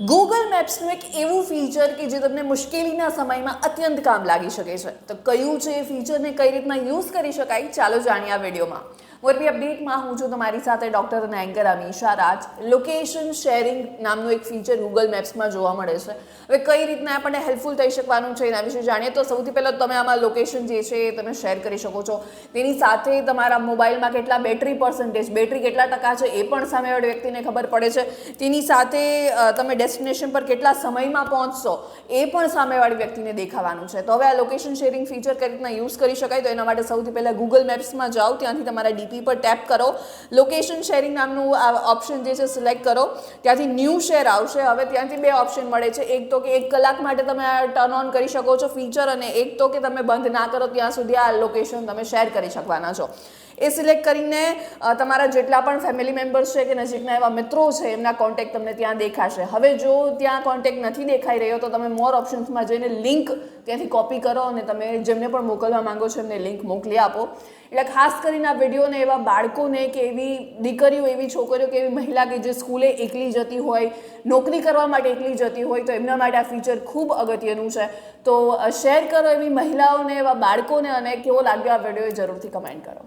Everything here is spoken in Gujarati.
ગૂગલ મેપ્સનું એક એવું ફીચર કે જે તમને મુશ્કેલીના સમયમાં અત્યંત કામ લાગી શકે છે. તો કયું છે એ ફીચરને કઈ રીતના યુઝ કરી શકાય? ચાલો જાણીએ આ વિડીયોમાં મોરબી અપડેટમાં હું છું તમારી સાથે ડૉક્ટર અને anchor Amisha Raj. Location sharing નામનું એક ફીચર ગૂગલ મેપ્સમાં જોવા મળે છે. હવે કઈ રીતના આપણને હેલ્પફુલ થઈ શકવાનું છે એના વિશે જાણીએ તો સૌથી પહેલાં તમે આમાં લોકેશન જે છે એ તમે શેર કરી શકો છો. તેની સાથે તમારા મોબાઈલમાં કેટલા બેટરી પર્સન્ટેજ બેટરી કેટલા ટકા છે એ પણ સામેવાળી વ્યક્તિને ખબર પડે છે. તેની સાથે તમે ડેસ્ટિનેશન પર કેટલા સમયમાં પહોંચશો એ પણ સામેવાળી વ્યક્તિને દેખાવાનું છે. તો હવે આ લોકેશન શેરિંગ ફીચર કઈ રીતના યુઝ કરી શકાય? તો એના માટે સૌથી પહેલાં ગૂગલ મેપ્સમાં જાઓ. ત્યાંથી તમારા ડીપી પર ટેપ કરો. લોકેશન શેરિંગ નામનું આ ઓપ્શન જે છે સિલેક્ટ કરો. ત્યાંથી ન્યૂ શેર આવશે. હવે ત્યાંથી બે ઓપ્શન મળે છે. એક તો કે એક કલાક માટે તમે આ ટર્ન ઓન કરી શકો છો ફીચર અને એક તો કે તમે બંધ ના કરો, ત્યાં સુધી આ લોકેશન તમે શેર કરી શકવાના છો. એ સિલેક્ટ કરીને તમારા જેટલા પણ ફેમિલી મેમ્બર્સ છે કે નજીકના એવા મિત્રો છે, એમના કોન્ટેક તમને ત્યાં દેખાશે. હવે જો ત્યાં કોન્ટેક નથી દેખાઈ રહ્યો, તો તમે મોર ઓપ્શન્સમાં જઈને લિંક ત્યાંથી કોપી કરો અને તમે જેમને પણ મોકલવા માંગો છો, એમને લિંક મોકલી આપો. એટલે ખાસ કરીને આ વિડીયોને એવા બાળકોને કે એવી દીકરીઓ, એવી છોકરીઓ કે એવી મહિલા કે જે સ્કૂલે એકલી જતી હોય, નોકરી કરવા માટે એકલી જતી હોય, તો એમના માટે આ ફીચર ખૂબ અગત્યનું છે. તો શેર કરો એવી મહિલાઓને, એવા બાળકોને અને કેવો લાગ્યો આ વીડિયો જરૂરથી કમેન્ટ કરો.